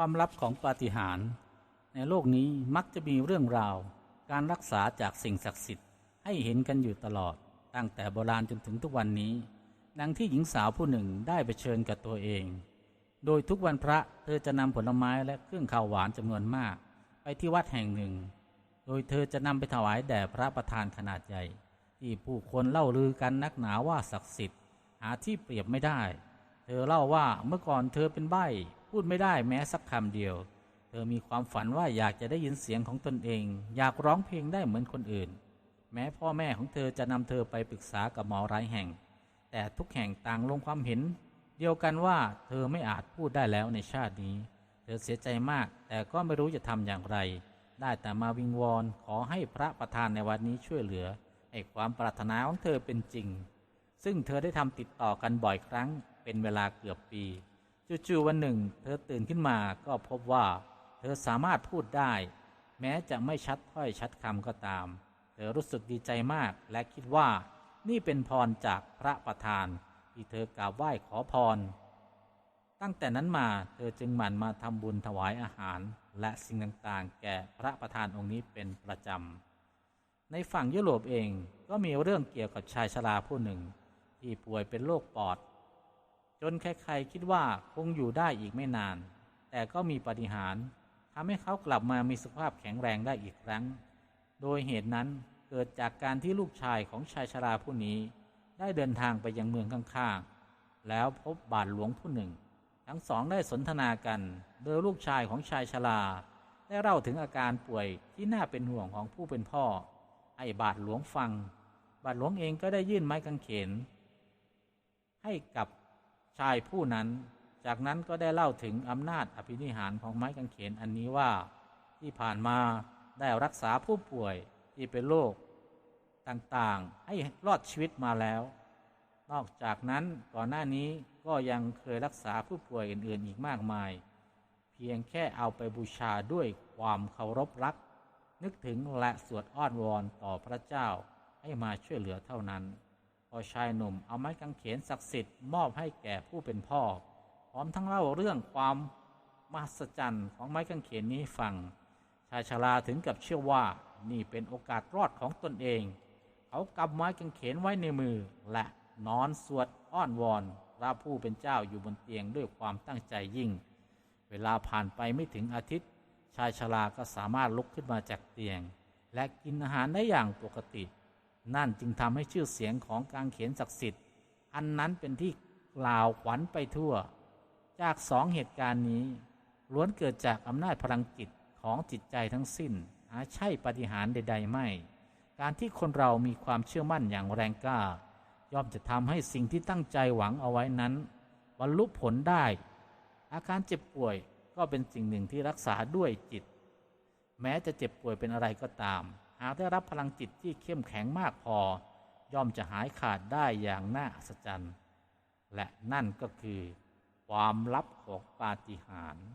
ความลับของปาฏิหาริย์ในโลกนี้มักจะมีเรื่องราว การรักษาจากสิ่งศักดิ์สิทธิ์ให้เห็นกันอยู่ตลอด ตั้งแต่โบราณจนถึงทุกวันนี้ ดังที่หญิงสาวผู้หนึ่งได้ไปเชิญกับตัวเอง โดยทุกวันพระเธอจะนำผลไม้และเครื่องข้าวหวานจำนวนมาก ไปที่วัดแห่งหนึ่ง โดยเธอจะนำไปถวายแด่พระประธานขนาดใหญ่ ที่ผู้คนเล่าลือกันนักหนาว่าศักดิ์สิทธิ์ หาที่เปรียบไม่ได้ เธอเล่าว่าเมื่อก่อนเธอเป็นใบ้ พูดไม่ได้แม้สักคำเดียว เธอมีความฝันว่าอยากจะได้ยินเสียงของตนเอง อยากร้องเพลงได้เหมือนคนอื่น แม้พ่อแม่ของเธอจะนำเธอไปปรึกษากับหมอหลายแห่ง แต่ทุกแห่งต่างลงความเห็น เดียวกันว่าเธอไม่อาจพูดได้แล้วในชาตินี้ เธอเสียใจมาก แต่ก็ไม่รู้จะทำอย่างไร ได้แต่มาวิงวอนขอให้พระประธานในวันนี้ช่วยเหลือให้ความปรารถนาของเธอเป็นจริง ซึ่งเธอได้ทำติดต่อกันบ่อยครั้งเป็นเวลาเกือบปี จู่ๆวันหนึ่ง เธอตื่นขึ้นมาก็พบว่า เธอสามารถพูดได้ แม้จะไม่ชัดถ้อยชัดคำก็ตาม เธอรู้สึกดีใจมากและคิดว่านี่เป็นพรจากพระประธาน ที่เธอกราบไหว้ขอพร ตั้งแต่นั้นมาเธอจึงหมั่นมาทำบุญถวายอาหาร และสิ่งต่างๆ แก่พระประธานองค์นี้เป็นประจำในฝั่งยุโรปเองก็มีเรื่องเกี่ยวกับชายชราผู้หนึ่ง ที่ป่วยเป็นโรคปอด จนใครๆคิดว่าคงอยู่ได้อีกไม่นาน แต่ก็มีปาฏิหาริย์ทำให้เขากลับมามีสุขภาพแข็งแรงได้อีกครั้ง โดยเหตุนั้นเกิดจากการที่ลูกชายของชายชราผู้นี้ ได้เดินทางไปยังเมืองข้างๆ แล้วพบบาทหลวงผู้หนึ่ง ทั้งสองได้สนทนากัน โดยลูกชายของชายชราได้เล่าถึงอาการป่วยที่น่าเป็นห่วงของผู้เป็นพ่อให้บาทหลวงฟัง บาทหลวงเองก็ได้ยื่นไม้กางเขนให้กับ ชายผู้นั้น จากนั้นก็ได้เล่าถึงอำนาจอภินิหารของไม้กางเขนอันนี้ว่า ที่ผ่านมาได้รักษาผู้ป่วยที่เป็นโรคต่างๆ ให้รอดชีวิตมาแล้ว นอกจากนั้นก่อนหน้านี้ก็ยังเคยรักษาผู้ป่วยอื่นๆอีกมากมาย เพียงแค่เอาไปบูชาด้วยความเคารพรัก นึกถึงและสวดอ้อนวอนต่อพระเจ้าให้มาช่วยเหลือเท่านั้น พอชายหนุ่มเอาไม้กางเขนศักดิ์สิทธิ์มอบให้แก่ผู้เป็นพ่อ พร้อมทั้งเล่าเรื่องความมหัศจรรย์ของไม้กางเขนนี้ฟัง ชายชราถึงกับเชื่อว่านี่เป็นโอกาสรอดของตนเอง เขากำไม้กางเขนไว้ในมือ และนอนสวดอ้อนวอนพระผู้เป็นเจ้าอยู่บนเตียงด้วยความตั้งใจยิ่ง เวลาผ่านไปไม่ถึงอาทิตย์ ชายชราก็สามารถลุกขึ้นมาจากเตียง และกินอาหารได้อย่างปกติ นั่นจึงทำให้ชื่อเสียงของกางเขนศักดิ์สิทธิ์ อันนั้นเป็นที่กล่าวขวัญไปทั่ว จากสองเหตุการณ์นี้ ล้วนเกิดจากอำนาจพลังจิตของจิตใจทั้งสิ้นหาใช่ปฏิหารใด ๆ ไม่ การที่คนเรามีความเชื่อมั่นอย่างแรงกล้า ย่อมจะทำให้สิ่งที่ตั้งใจหวังเอาไว้นั้นบรรลุผลได้ อาการเจ็บป่วยก็เป็นสิ่งหนึ่งที่รักษาด้วยจิต แม้จะเจ็บป่วยเป็นอะไรก็ตาม หากได้รับพลังจิตที่เข้มแข็งมากพอย่อมจะหายขาดได้อย่างน่าอัศจรรย์ และนั่นก็คือ ความลับของปาฏิหาริย์